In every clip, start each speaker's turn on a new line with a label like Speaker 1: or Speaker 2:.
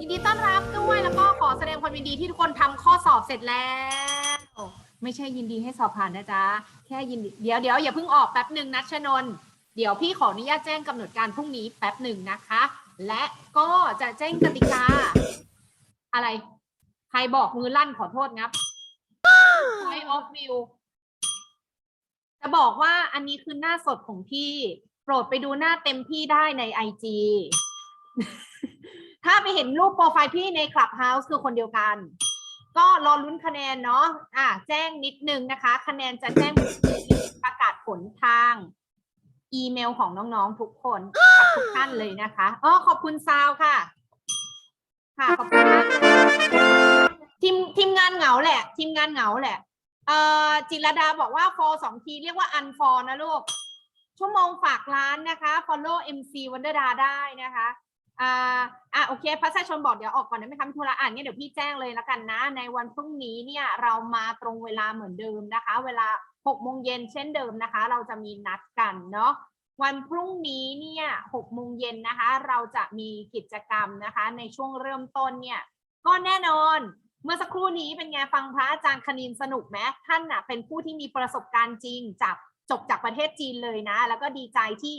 Speaker 1: ยินดีต้อนรับด้วยแล้วก็ขอแสดงความยินดีที่ทุกคนทำข้อสอบเสร็จแล้ว ไม่ใช่ยินดีให้สอบผ่านนะจ๊ะ แค่ยินดีเดี๋ยวเดี๋ยวอย่าเพิ่งออกแป๊บหนึ่งนัชนน์เดี๋ยวพี่ขออนุญาตแจ้งกำหนดการพรุ่งนี้แป๊บหนึ่งนะคะ และก็จะแจ้งกติกา อะไร ใครบอกมือลั่นขอโทษงับ Point of view จะบอกว่าอันนี้คือหน้าสดของพี่ โปรดไปดูหน้าเต็มที่ได้ในไอจี ถ้าไปเห็นรูปโปรไฟล์พี่ใน Clubhouse คือคนเดียวกัน ก็รอลุ้นคะแนนเนาะอะแจ้งนิดนึงนะคะ คะแนนจะแจ้งประกาศผลทาง อีเมลของน้องๆทุกคนทุกท่านเลยนะคะอ๋อขอบคุณซาวค่ะ ค่ะขอบคุณมากทีมทีมงานเหงาแหละ ทีมงานเหงาแหละเอ่อจิรดาบอกว่าฟอสองทีเรียกว่าอันฟอนะลูกชั่วโมงฝากร้านนะคะ follow MC วันเดอร์ดาได้นะคะ อ่าอะโอเคพัชชนบอกเดี๋ยวออกก่อนนะไม่ทำธุระอ่านเนี่ยเดี๋ยวพี่แจ้งเลยแล้วกันนะ ในวันพรุ่งนี้เนี่ยเรามาตรงเวลาเหมือนเดิมนะคะ เวลา6โมงเย็นเช่นเดิมนะคะ เราจะมีนัดกันเนาะวันพรุ่งนี้เนี่ย6โมงเย็นนะคะ เราจะมีกิจกรรมนะคะ ในช่วงเริ่มต้นเนี่ย ก็แน่นอนเมื่อสักครู่นี้เป็นไงฟังพระอาจารย์คณินสนุกไหมท่านน่ะเป็นผู้ที่มีประสบการณ์จริงจากจบจากประเทศจีนเลยนะ แล้วก็ดีใจที่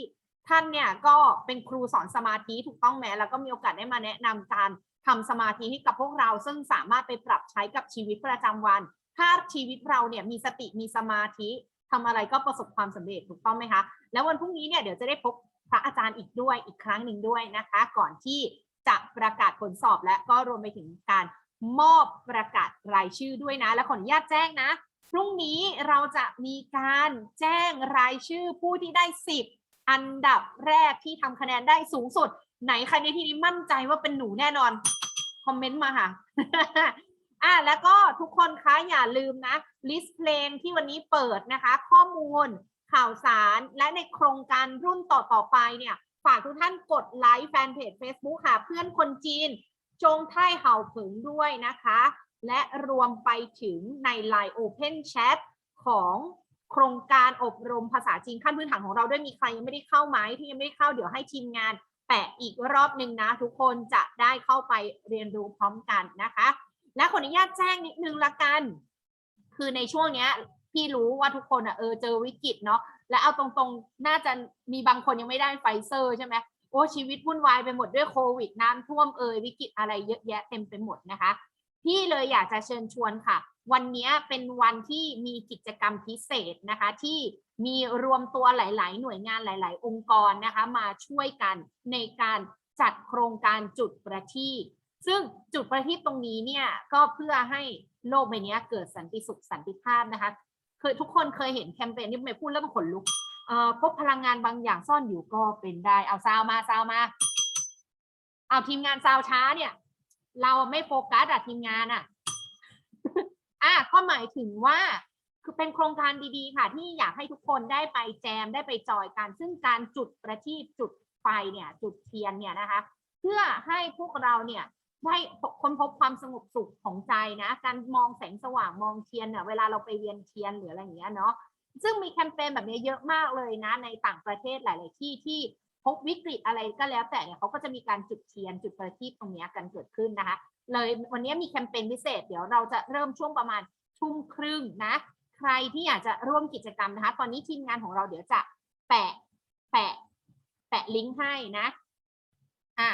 Speaker 1: ท่านเนี่ยก็เป็นครูสอนสมาธิถูกต้องไหมแล้วก็มีโอกาสได้มาแนะนำการทำสมาธิให้กับพวกเรา ซึ่งสามารถไปปรับใช้กับชีวิตประจำวัน ถ้าชีวิตเราเนี่ยมีสติมีสมาธิทำอะไรก็ประสบความสำเร็จถูกต้องไหมคะ แล้ววันพรุ่งนี้เนี่ยเดี๋ยวจะได้พบพระอาจารย์อีกด้วยอีกครั้งหนึ่งด้วยนะคะ ก่อนที่จะประกาศผลสอบและก็รวมไปถึงการมอบประกาศรายชื่อด้วยนะ และขออนุญาตแจ้งนะ พรุ่งนี้เราจะมีการแจ้งรายชื่อผู้ที่ได้ 10 อันดับแรกที่ทำคะแนนได้สูงสุด ไหนใครในที่นี้มั่นใจว่าเป็นหนูแน่นอน คอมเมนต์มาค่ะอะแล้วก็ทุกคนคะอย่าลืมนะลิสต์เพลงที่วันนี้เปิดนะคะ ข้อมูลข่าวสารและในโครงการรุ่นต่อต่อๆไปเนี่ย ฝากทุกท่านกดไลค์แฟนเพจ Facebook ค่ะ เพื่อนคนจีน จงไท่เห่าผึงด้วยนะคะ และรวมไปถึงใน Line Open Chat ของ โครงการอบรมภาษาจีนขั้นพื้นฐานของเราด้วยมีใครยังไม่ได้เข้าไหมที่ยังไม่ได้เข้าเดี๋ยวให้ทีมงานแปะอีกรอบหนึ่งนะ ทุกคนจะได้เข้าไปเรียนรู้พร้อมกันนะคะ และขออนุญาตแจ้งนิดนึงละกัน คือในช่วงเนี้ยพี่รู้ว่าทุกคนอะเออเจอวิกฤตเนาะและเอาตรงๆ น่าจะมีบางคนยังไม่ได้ไฟเซอร์ใช่ไหมโอ้ชีวิตวุ่นวายไปหมดด้วยโควิดน้ำท่วมเอยวิกฤตอะไรเยอะแยะเต็มไปหมดนะคะ พี่เลยอยากจะเชิญชวนค่ะวันนี้เป็นวันที่มีกิจกรรมพิเศษนะคะ ที่มีรวมตัวหลาย ๆ หน่วยงานหลาย ๆ องค์กรนะคะ มาช่วยกันในการจัดโครงการจุดประทีปซึ่งจุดประทีปตรงนี้เนี่ยก็เพื่อให้โลกใบนี้เกิดสันติสุขสันติภาพนะคะเคยทุกคนเคยเห็นแคมเปญที่ไม่พูดแล้วมันขนลุกเอ่อพบพลังงานบางอย่างซ่อนอยู่ก็เป็นได้ เอาซาวมาซาวมาเอาทีมงานซาวช้าเนี่ย เราไม่โฟกัสอะทีมงานอะ อะก็หมายถึงว่าคือเป็นโครงการดีๆ ค่ะ ที่อยากให้ทุกคนได้ไปแจมได้ไปจอยกัน ซึ่งการจุดประทีปจุดไฟเนี่ย จุดเทียนเนี่ยนะคะ เพื่อให้พวกเราเนี่ยได้ค้นพบความสงบสุขของใจนะ การมองแสงสว่างมองเทียนเนี่ยเวลาเราไปเวียนเทียนหรืออะไรอย่างเงี้ยเนาะซึ่งมีแคมเปญแบบนี้เยอะมากเลยนะ ในต่างประเทศหลาย ๆ ที่ที่ พบวิกฤตอะไรก็แล้วแต่เนี่ยเขาก็จะมีการจุดเทียนจุดประทีปตรงเนี้ยกันเกิดขึ้นนะคะ เลยวันนี้มีแคมเปญพิเศษ เดี๋ยวเราจะเริ่มช่วงประมาณทุ่มครึ่งนะ ใครที่อยากจะร่วมกิจกรรมนะคะ ตอนนี้ทีมงานของเราเดี๋ยวจะแปะแปะแปะลิงก์ให้นะ อ่า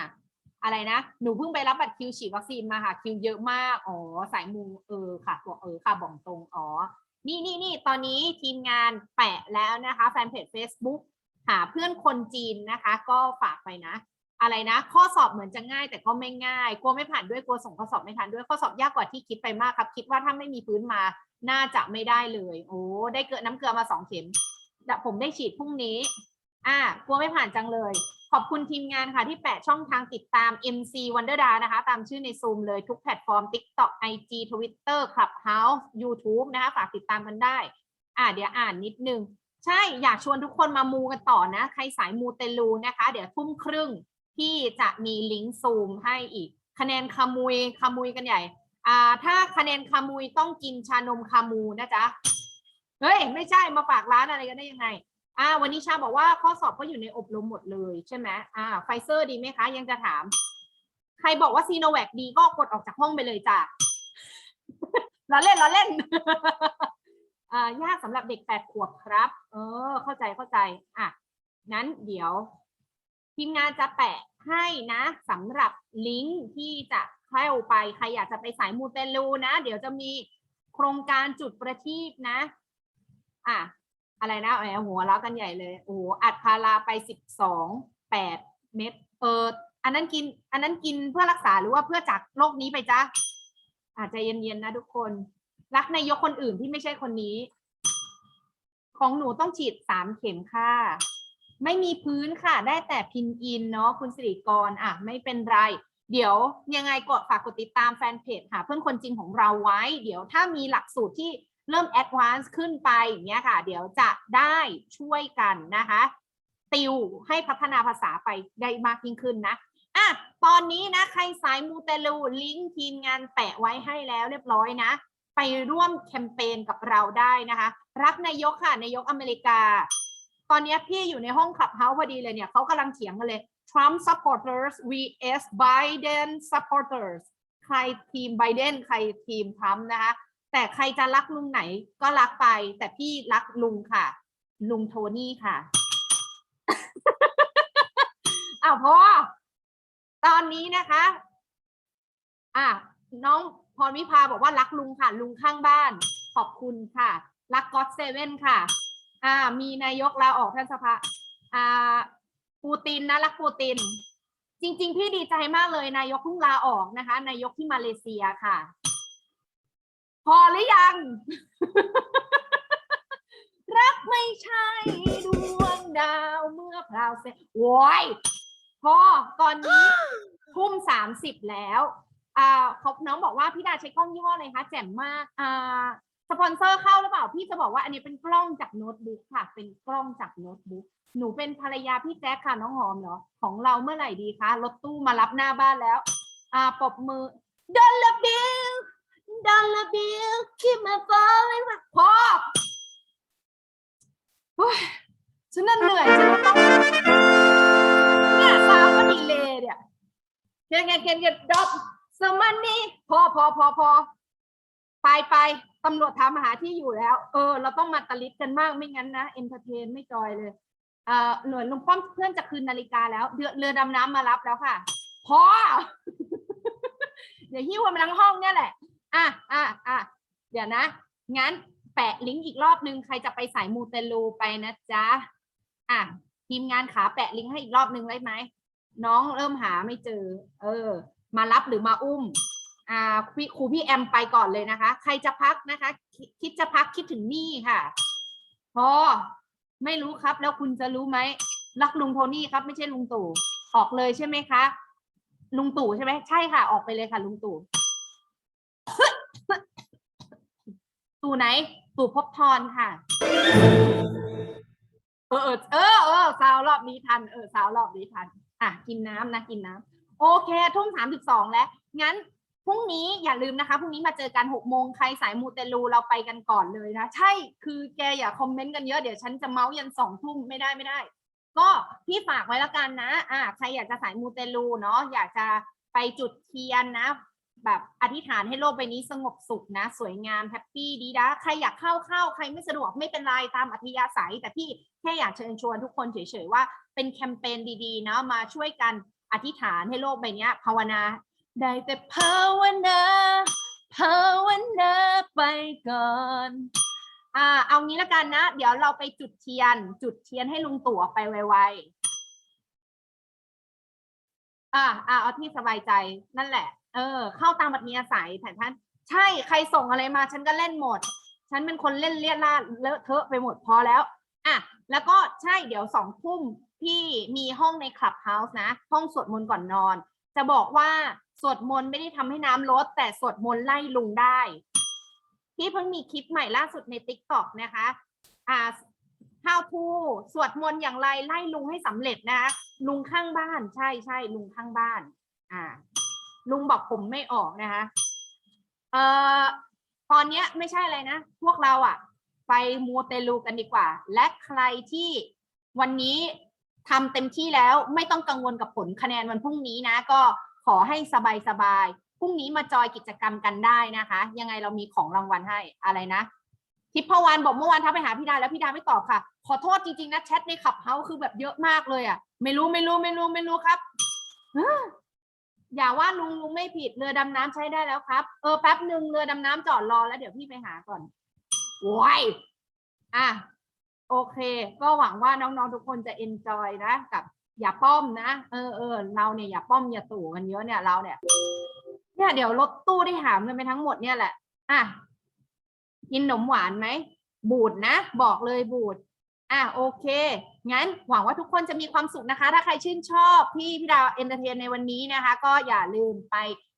Speaker 1: อะไรนะ หนูเพิ่งไปรับบัตรคิวฉีดวัคซีนมาค่ะ คิวเยอะมาก อ๋อ สายมูเออค่ะบอกเออค่ะบอกตรง อ๋อ นี่นี่นี่ตอนนี้ทีมงานแปะแล้วนะคะ แฟนเพจ Facebook หาเพื่อนคนจีนนะคะ ก็ฝากไปนะ อะไรนะ ข้อสอบเหมือนจะง่ายแต่ก็ไม่ง่ายกลัวไม่ผ่านด้วยกลัวส่งข้อสอบไม่ทันด้วยข้อสอบยากกว่าที่คิดไปมากครับ คิดว่าถ้าไม่มีพื้นมาน่าจะไม่ได้เลย โอ้ได้เกิดน้ำเกลือมาสองเข็มแต่ผมได้ฉีดพรุ่งนี้ อ่ากลัวไม่ผ่านจังเลย ขอบคุณทีมงานค่ะที่แปะช่องทางติดตาม MC Wonderda นะคะ ตามชื่อในซูมเลยทุกแพลตฟอร์ม TikTok IG Twitter Clubhouse YouTube นะคะ ฝากติดตามกันได้ อ่าเดี๋ยวอ่านนิดนึง ใช่อยากชวนทุกคนมามูกันต่อนะ ใครสายมูเตลูนะคะ เดี๋ยวทุ่มครึ่งที่จะมีลิงก์ซูมให้อีก คะแนนคามุยคามุยกันใหญ่อ่าถ้าคะแนนคามุยต้องกินชานมคามูนะจ๊ะเฮ้ยไม่ใช่มาฝากร้านอะไรกันได้ยังไงอ่าวันนี้ชาบอกว่าข้อสอบก็อยู่ในอบรมหมดเลยใช่ไหมอ่าไฟเซอร์ดีไหมคะ ยังจะถาม ใครบอกว่าซีโนแวคดีก็กดออกจากห้องไปเลยจ้ะล้อเล่นล้อเล่น ยากสำหรับเด็กแปดขวบครับ เออ เข้าใจเข้าใจอะนั้นเดี๋ยวทีมงานจะแปะให้นะสำหรับลิงก์ที่จะเข้าไปใครอยากจะไปสายมูเตลูนะ เดี๋ยวจะมีโครงการจุดประทีปนะ อะ อะไรนะแหมหัวเรากันใหญ่เลยโอ้โหอัดพาราไปสิบสองแปดเม็ดเอออันนั้นกิน อันนั้นกินเพื่อรักษาหรือว่าเพื่อจากโรคนี้ไปจ้ะอาจจะเย็นๆนะทุกคน รักนายกคนอื่นที่ไม่ใช่คนนี้ ของหนูต้องฉีดสามเข็มค่ะ ไม่มีพื้นค่ะ ได้แต่พินอินเนาะคุณสิริกรอะ ไม่เป็นไร เดี๋ยวยังไงกดฝากกดติดตามแฟนเพจหาเพื่อนคนจริงของเราไว้ เดี๋ยวถ้ามีหลักสูตรที่เริ่มแอดวานซ์ขึ้นไปอย่างเงี้ยค่ะ เดี๋ยวจะได้ช่วยกันนะคะ ติวให้พัฒนาภาษาไปได้มากยิ่งขึ้นนะอะตอนนี้นะ ใครสายมูเตลูลิงก์ทีมงานแปะไว้ให้แล้วเรียบร้อยนะ ไปร่วมแคมเปญกับเราได้นะคะ รักนายกค่ะนายกอเมริกา ตอนนี้พี่อยู่ในห้องขับเฮาพอดีเลยเนี่ยเขากำลังเถียงกันเลย Trump supporters vs Biden supporters ใครทีมไบเดนใครทีมทรัมป์นะคะ แต่ใครจะรักลุงไหนก็รักไป แต่พี่รักลุงค่ะ ลุงโทนี่ค่ะอ้าวพอตอนนี้นะคะ อะน้อง พรวิภาบอกว่ารักลุงค่ะ ลุงข้างบ้าน ขอบคุณค่ะ รักก็อตเซเว่นค่ะ อ่า มีนายกลาออกท่านสภาอ่าปูตินนะรักปูติน จริง ๆ พี่ดีใจมากเลยนายกเพิ่งลาออกนะคะ นายกที่มาเลเซียค่ะ พอหรือยัง รักไม่ใช่ดวงดาวเมื่อพราวเสร็จโว้ยพอตอนนี้ทุ่มสามสิบแล้ว อ่าเขาน้องบอกว่าพี่ดาใช้กล้องยี่ห้ออะไรคะแจ่มมากอ่าสปอนเซอร์เข้าหรือเปล่าพี่จะบอกว่าอันนี้เป็นกล้องจากโน้ตบุ๊กค่ะ เป็นกล้องจากโน้ตบุ๊กหนูเป็นภรรยาพี่แจ๊คค่ะน้องหอมเหรอของเราเมื่อไหร่ดีคะรถตู้มารับหน้าบ้านแล้ว อ่าปรบมือดอลลาร์บิลดอลลาร์บิลคิดมาฟอลเลยพอโอ้ยฉันน่ะเหนื่อยฉันต้องเนี่ยซาวก็ดีเลยเนี่ยเคนเคนเคนเคนดอป สมันนี่พอพอพอพอไปไปตำรวจถามหาที่อยู่แล้ว เออ เราต้องมาตะลิดกันมากไม่งั้นนะเอนเตอร์เทนไม่จอยเลยเอ่อหน่วยลุงป้อมเพื่อนจะคืนนาฬิกาแล้วเรือเรือดำน้ำมารับแล้วค่ะพอเดี๋ยวหิ้วมาทั้งห้องเนี่ยแหละ อะอะอะเดี๋ยวนะ งั้นแปะลิงก์อีกรอบนึง ใครจะไปสายมูเตลูไปนะจ๊ะ อะทีมงานขาแปะลิงก์ให้อีกรอบนึงได้ไหม น้องเริ่มหาไม่เจอ เออ มารับหรือมาอุ้มอ่าครูพี่แอมไปก่อนเลยนะคะ ใครจะพักนะคะ คิดจะพักคิดถึงนี่ค่ะ พอไม่รู้ครับ แล้วคุณจะรู้ไหมรักลุงโทนี่ครับ ไม่ใช่ลุงตู่ออกเลยใช่ไหมคะ ลุงตู่ใช่ไหมใช่ค่ะ ออกไปเลยค่ะ ลุงตู่ตู่ไหน ตู่พบทรค่ะ เออเออเออเออสาวรอบนี้ทันเออสาวรอบนี้ทัน อะกินน้ำนะกินน้ำ โอเค ทุ่มสามสิบสองแล้ว งั้นพรุ่งนี้อย่าลืมนะคะพรุ่งนี้มาเจอกันหกโมงใครสายมูเตลูเราไปกันก่อนเลยนะ ใช่คือแกอย่าคอมเมนต์กันเยอะเดี๋ยวฉันจะเมาส์ยันสองทุ่มไม่ได้ไม่ได้ ก็พี่ฝากไว้แล้วกันนะอ่าใครอยากจะสายมูเตลูเนาะอยากจะไปจุดเทียนนะ แบบอธิษฐานให้โลกใบนี้สงบสุขนะ สวยงามแฮปปี้ดีนะใครอยากเข้าเข้าใครไม่สะดวกไม่เป็นไรตามอัธยาศัย แต่พี่แค่อยากเชิญชวนทุกคนเฉยๆว่าเป็นแคมเปญดีๆเนาะมาช่วยกัน ธิษฐานให้โลกใบเนี้ยภาวนา ได้แต่ภาวนา ภาวนาไปก่อนอ่าเอางี้ละกันนะ เดี๋ยวเราไปจุดเทียน จุดเทียนให้ลุงตู่ออกไปไวๆอ่าอ่าเอาที่สบายใจนั่นแหละ เออ เข้าตามบัตรมีอาศัยแต่ท่านใช่ใครส่งอะไรมา ฉันก็เล่นหมด ฉันเป็นคนเล่นเลี่ยราเลอะเทอะไปหมดพอแล้วอะแล้วก็ใช่เดี๋ยวสองทุ่ม พี่มีห้องในคลับเฮาส์นะ ห้องสวดมนต์ก่อนนอน จะบอกว่าสวดมนต์ไม่ได้ทำให้น้ำลด แต่สวดมนต์ไล่ลุงได้พี่เพิ่งมีคลิปใหม่ล่าสุดใน t ิ k t o k นะคะอ่า how to สวดมนต์อย่างไรไล่ลุงให้สำเร็จนะคะลุงข้างบ้าน ใช่ใช่ลุงข้างบ้าน อ่า ลุงบอกผมไม่ออกนะคะเอ่อตอนเนี้ยไม่ใช่อะไรนะ พวกเราอะไปมูเตลูกันดีกว่า และใครที่วันนี้ ทำเต็มที่แล้วไม่ต้องกังวลกับผลคะแนนวันพรุ่งนี้นะ ก็ขอให้สบายสบายๆพรุ่งนี้มาจอยกิจกรรมกันได้นะคะ ยังไงเรามีของรางวัลให้อะไรนะ ทิพวรรณบอกเมื่อวานทักไปหาพี่ดาแล้วพี่ดาไม่ตอบค่ะ ขอโทษจริงๆนะแชทในขับเฮาคือแบบเยอะมากเลยอะ ไม่รู้ไม่รู้ไม่รู้ไม่รู้ครับออย่าว่าลุงลุงไม่ผิดเรือดำน้ำใช้ได้แล้วครับ เออแป๊บหนึ่งเรือดำน้ำจอดรอแล้วเดี๋ยวพี่ไปหาก่อนว้ายอะ โอเค ก็หวังว่าน้องๆทุกคนจะเอนจอยนะกับอย่าป้อมนะ เออเออเราเนี่ยอย่าป้อมอย่าตู่กันเยอะเนี่ยเราเนี่ยเนี่ยเดี๋ยวรถตู้ได้หามกันไปทั้งหมดเนี่ยแหละ อะกินขนมหวานไหมบูดนะ บอกเลยบูดอะโอเค งั้นหวังว่าทุกคนจะมีความสุขนะคะ ถ้าใครชื่นชอบพี่พี่ดาวเอนเตอร์เทนในวันนี้นะคะ ก็อย่าลืมไป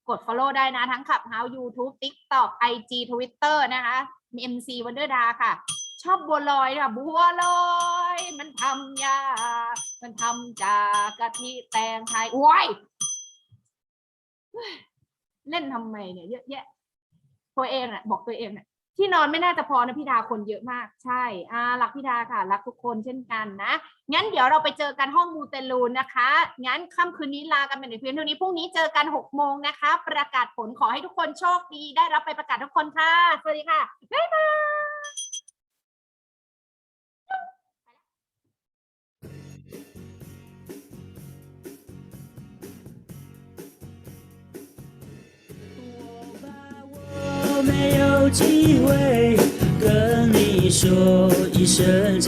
Speaker 1: กด follow ได้นะ ทั้งขับ How YouTube TikTok IG Twitter นะคะมี MC Wonder Da ค่ะ ชอบบัวลอยค่ะบัวลอยมันทำยา มันทำจากกะทิแตงไทยว้ายเฮ้ยเล่นทำไมเนี่ยเยอะแยะ ตัวเองอะบอกตัวเองอะที่นอนไม่น่าจะพอนะพี่ดาคนเยอะมากใช่อ่ารักพี่ดาค่ะ รักทุกคนเช่นกันนะงั้นเดี๋ยวเราไปเจอกันห้องมูเตลูนนะคะ งั้นค่ำคืนนี้ลากันไปในเพียงเท่านี้พรุ่งนี้เจอกันหกโมงนะคะ ประกาศผลขอให้ทุกคนโชคดี ได้รับไปประกาศทุกคนค่ะสวัสดีค่ะบ๊ายบาย
Speaker 2: 没有机会跟你说一声。